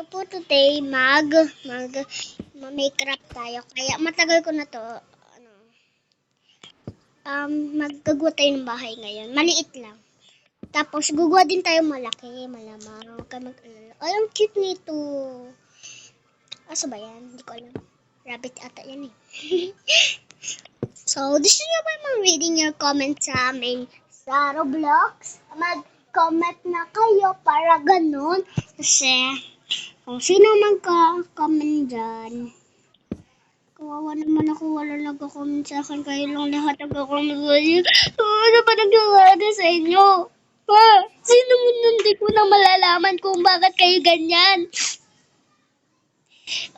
So po today, mag, mag, mag-make craft tayo. Kaya matagal ko na to, ano, um, maggagawa tayo ng bahay ngayon. Maliit lang. Tapos, gugawa din tayo malaki, malamang. Huwag ka mag-alala. Ay, ang cute nito. Asa ba yan? Hindi ko alam. Rabbit ata yan eh. so, gusto nyo ba mga reading your comments sa amin sa Roblox? Mag-comment na kayo para ganun. Kasi, kung sino man ka-comment dyan, kawawa naman ako, wala nag-comment sa akin, kayo lang lahat nag-comment sa inyo. Ano ba nagkakada sa inyo? Ha? Sino mo nun di ko na malalaman kung bakit kayo ganyan?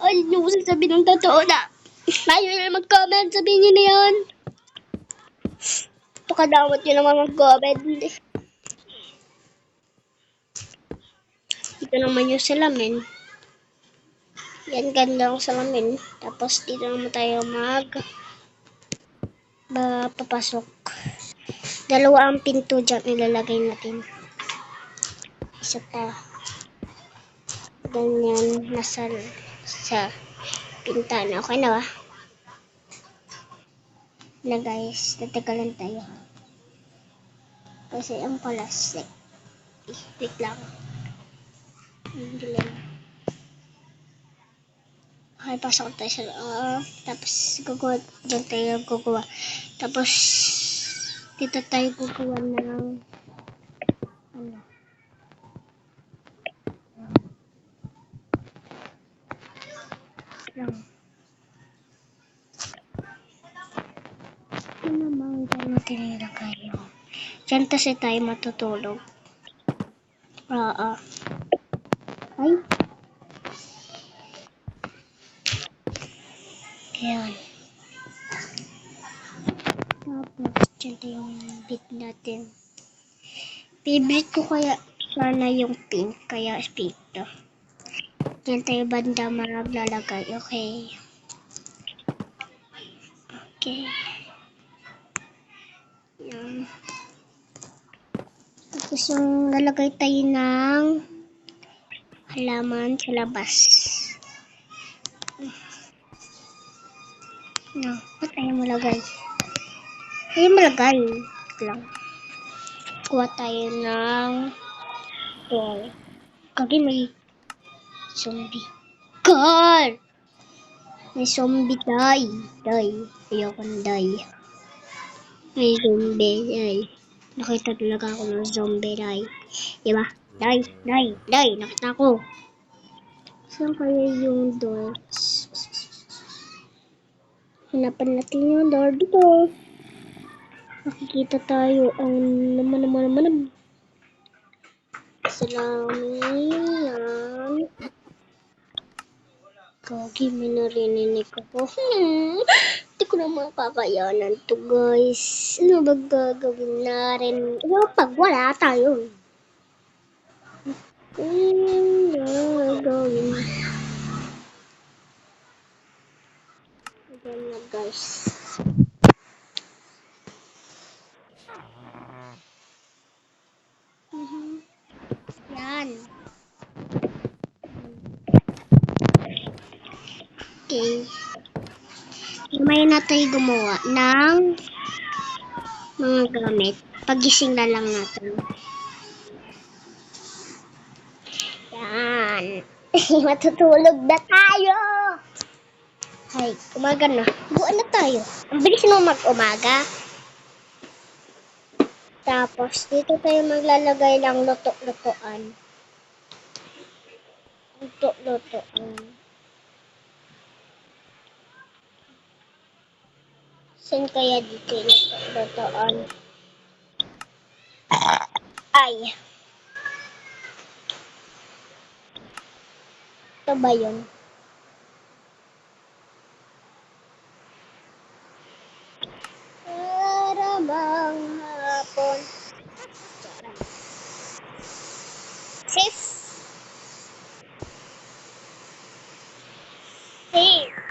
Ay, hindi ko sasabihin ng totoo na. Ayaw na mag-comment, sabihin niyo na yan. Pakadamot niyo naman mag-comment. Dito naman yung salamin. Yan, ganda ang salamin. Tapos dito naman tayo mag ba, papasok. Dalawa ang pinto dyan ilalagay natin. Isa pa. Ganyan, nasa sa pintana. Okay na ba? Na guys, tatagalan tayo. Kasi ang palastik. Eh, wait lang. Okay, pasok tayo sa loob. Tapos, gagawa. Diyan tayo gagawa. Tapos, dito tayo gagawa ng ano. Lang. Ano naman dyan natin nilagay yun? Diyan kasi tayo matutulog. Oo. Ay. Ayan. Tapos, tayo yung bit natin. Favorite ko kaya sana yung pink, kaya pink to. Diyan tayo banda maglalagay. Okay. Okay. Yan. Tapos yung lalagay tayo ng halaman sa labas. No, ba't tayo malagay? Tayo malagay. Wait lang. Kuha tayo ng ball. Kagi may zombie. God! May zombie die. Die. Ayoko na die. May zombie die. Nakita talaga ako ng zombie die. Diba? Die, die, die. Nakita ko. Saan kaya yung door? Hanapan natin yung door dito. Makikita tayo ang naman naman naman naman. Salamin. Kagi, may narinig ako. Hmm, Hindi ko naman kakayanan to guys. Ano ba gagawin natin? Ano pag wala tayo? Ano gagawin? Ayan na guys. Yan. Okay. May na tayo gumawa ng mga gamit. Pagising na lang natin. Yan. Matutulog na tayo. Hay, umaga na. Buwan na tayo. Ang bilis mo mag-umaga. Tapos, dito tayo maglalagay ng luto-lutoan. Luto-lutoan. Saan kaya dito yung luto-lutoan? Ay. Ito ba yun? Para bang hapon. Safe. Safe.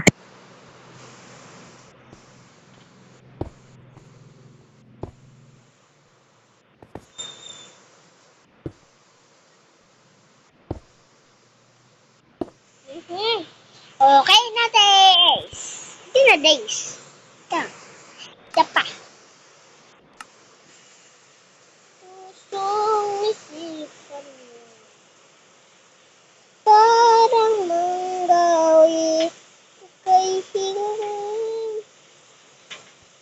Okay na, days. Hindi na, days. Ito. Ito pa. Pusong isipan mo. Parang manggawi. Kay hingin.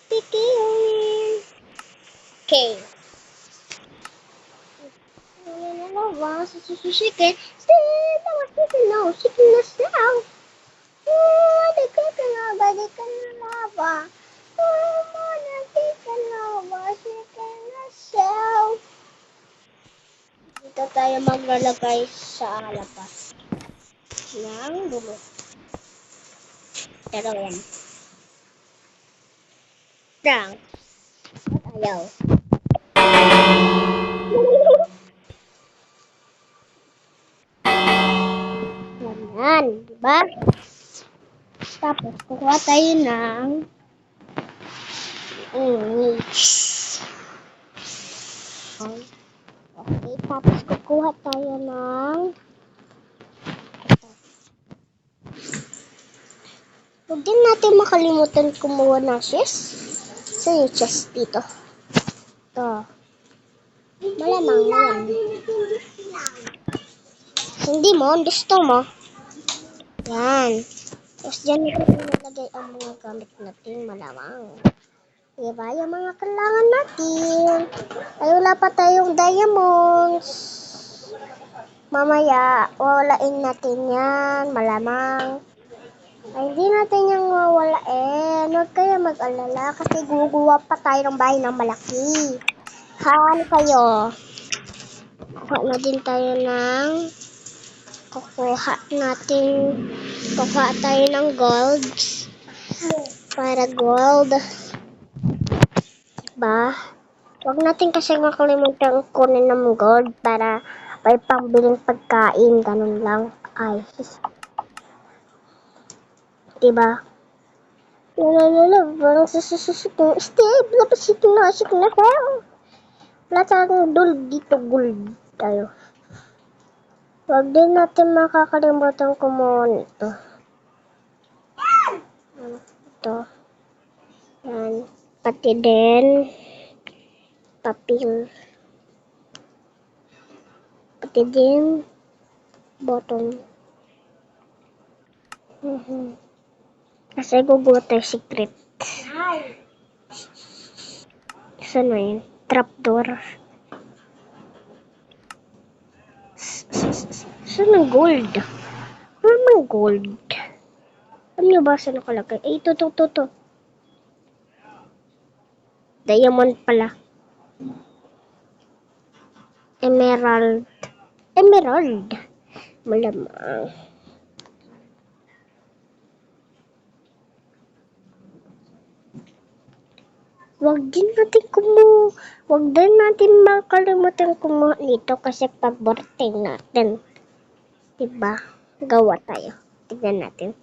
Pikihin. Okay. Ayan na lawa sa sususikin. Na sinaw. Sikin na? Sikin na saw. Dito tayo maglalagay sa labas. Ng dulo. Pero yan. Dang. At ayaw. Yan, di ba? Tapos, kukuha tayo ng English. Okay, tapos kukuha tayo ng Huwag din natin makalimutan kumuha ng chess. Saan yung chess dito? Ito. Malamang yan. Hindi mo, gusto mo. Yan. Tapos dyan natin nilagay ang mga gamit natin malamang. Diba? Yung mga kailangan natin. Ay, wala pa tayong diamonds. Mamaya, wawalain natin yan. Malamang. Ay, hindi natin yung wawalain. Huwag kayo mag-alala kasi guguwa pa tayo ng bahay ng malaki. Haan kayo. Kuha na din tayo ng kukuha natin kukuha tayo ng gold. Para gold. Diba? Huwag natin kasi makalimutan kunin ng gold para may pambiling pagkain. Ganun lang. Ay diba? Lalalala, parang susususuk ng step, lapasik na, asik na, wala tayong gold dito, gold tayo. Huwag din natin makakalimutan kumuha nito. Ito. Yan. Pati din. Papel. Pati din. Bottom. Mhm. Kasi guguha tayo secret. Saan na yun? Trapdoor. Saan ang gold? Ano mang gold? Alam niyo ba saan nakalagay? Eh, ito, ito, ito, ito. Diamond pala. Emerald. Emerald. Malamang. Wag din natin kumu wag din natin makalimutan kumuha nito kasi paborte natin. Diba? Gawa tayo. Tignan natin.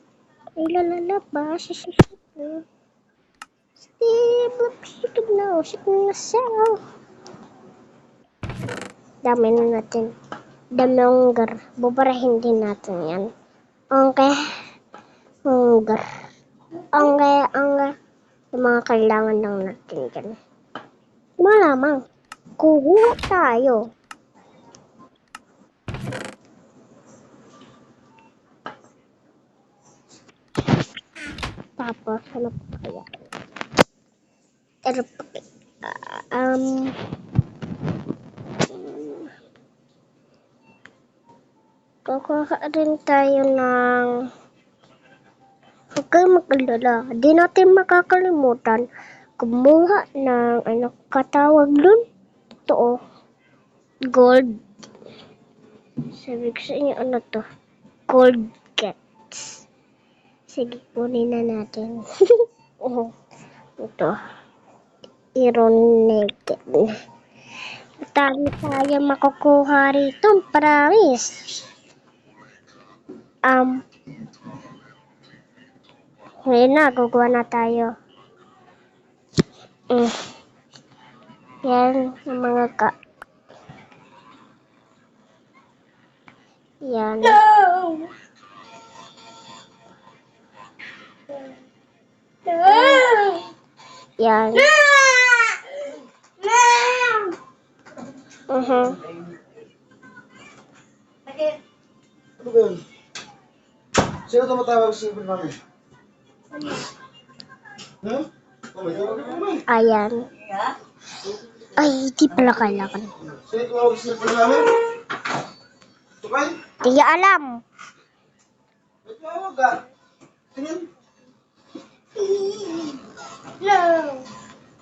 Ay, lalala ba? Sisisip na. Steve, sikip na. Siya. Dami na natin. Dami ang gar. Bubarahin din natin yan. Okay. Ang gar. Ang. Yung mga kailangan lang natin dyan. Malamang. Kuha tayo. Tapos, ano pa kaya? Pero, ah, um, kukuha rin tayo ng Huwag kayo mag-alala. Di natin makakalimutan kumuha ng ano katawag dun. Ito oh. Gold. Sabi ko sa inyo ano to. Gold gets. Sige, kunin na natin. oh. Ito. Iron naked. Dami tayo makukuha rito. Promise. Um, ngayon na, gugawa na tayo. Mm. Yan, yung mga ka... Yan. Yan. Uh-huh. Ano ba yun? Sino tumatawag sa tawag ka naman. Ayan. Ay, di pala kailangan. Sino tumawag sa cellphone namin? Tukay? Di alam. May tawag ka. Tingin. No.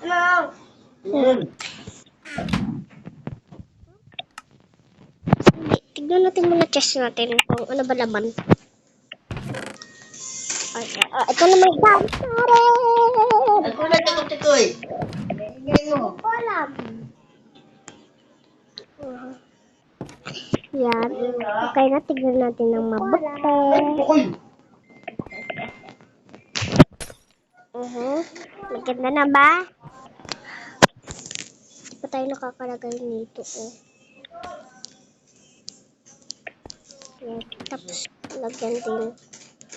No. Tingin. Tignan natin muna chest natin kung ano ba laman. Ay, ah, ito na may dance Ako na takot ito eh. Ngayon. Alam. Yan. Okay na, tignan natin ng mabuti. Tukay. Uh-huh. Maganda na ba? Hindi pa tayo nakakalagay nito, oh. Yan. Tapos, lagyan din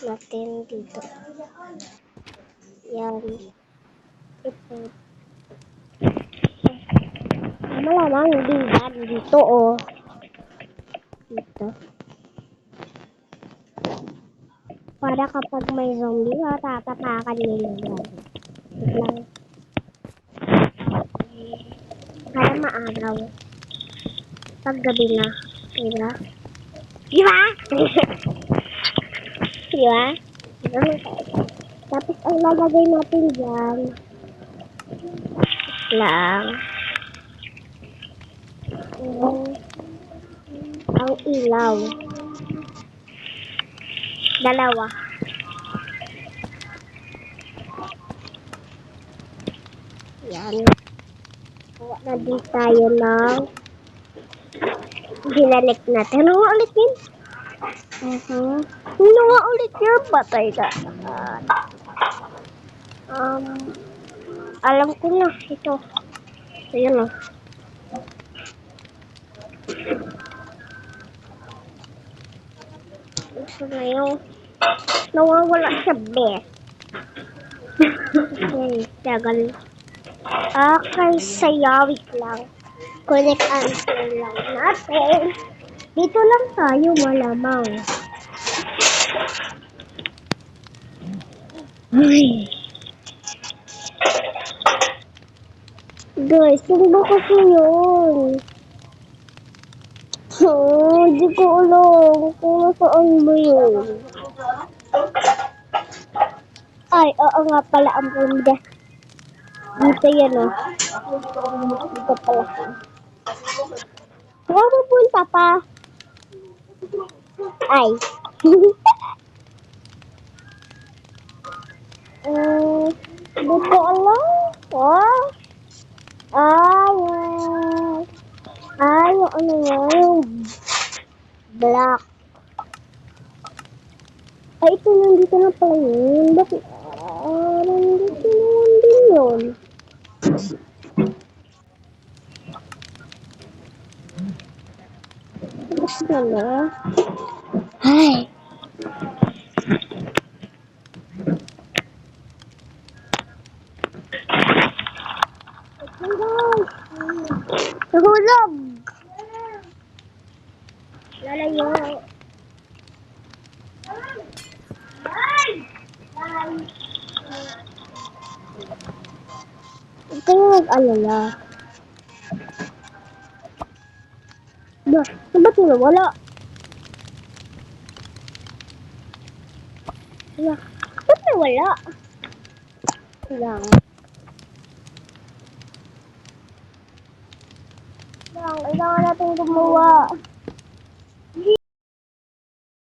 natin dito. Yan. Ito. Malamang yan dito, oh. Dito. Para kapag may zombie, matatapakan nila yan. Lang. Para maaraw. Pag gabi na. Diba? Diba? diba? Tapos ang lalagay natin dyan. Lang. Ang, ang ilaw. Dalawa. Yan. Kuha na din tayo ng ginalik natin. Ano nga ulit yun? Uh-huh. Ano nga ulit yun? Patay ka. um, alam ko na. Ito. Ayan o. Gusto na yung nawawala sa best. okay, tagal. Okay, sayawit lang. Connect answer lang natin. Dito lang tayo malamang. Ay. Guys, saan ba kasi yun? Oh, di ko alam kung nasaan ba yun. Ay, oo nga pala ang bunda. Dito yan oh. Dito pala. Saan pupunta pa? Ay. Hmm, di ko alam. Oh. Ay, ay, ano yung black. Ay, ito nandito na pala yun. Bakit? Ah, nandito naman din yun. Gusto na. Ay. Kayong mag-alala. Ba, saan ba ito wala? Wala. Ba't nawala? Lang. Lang, kailangan natin gumawa.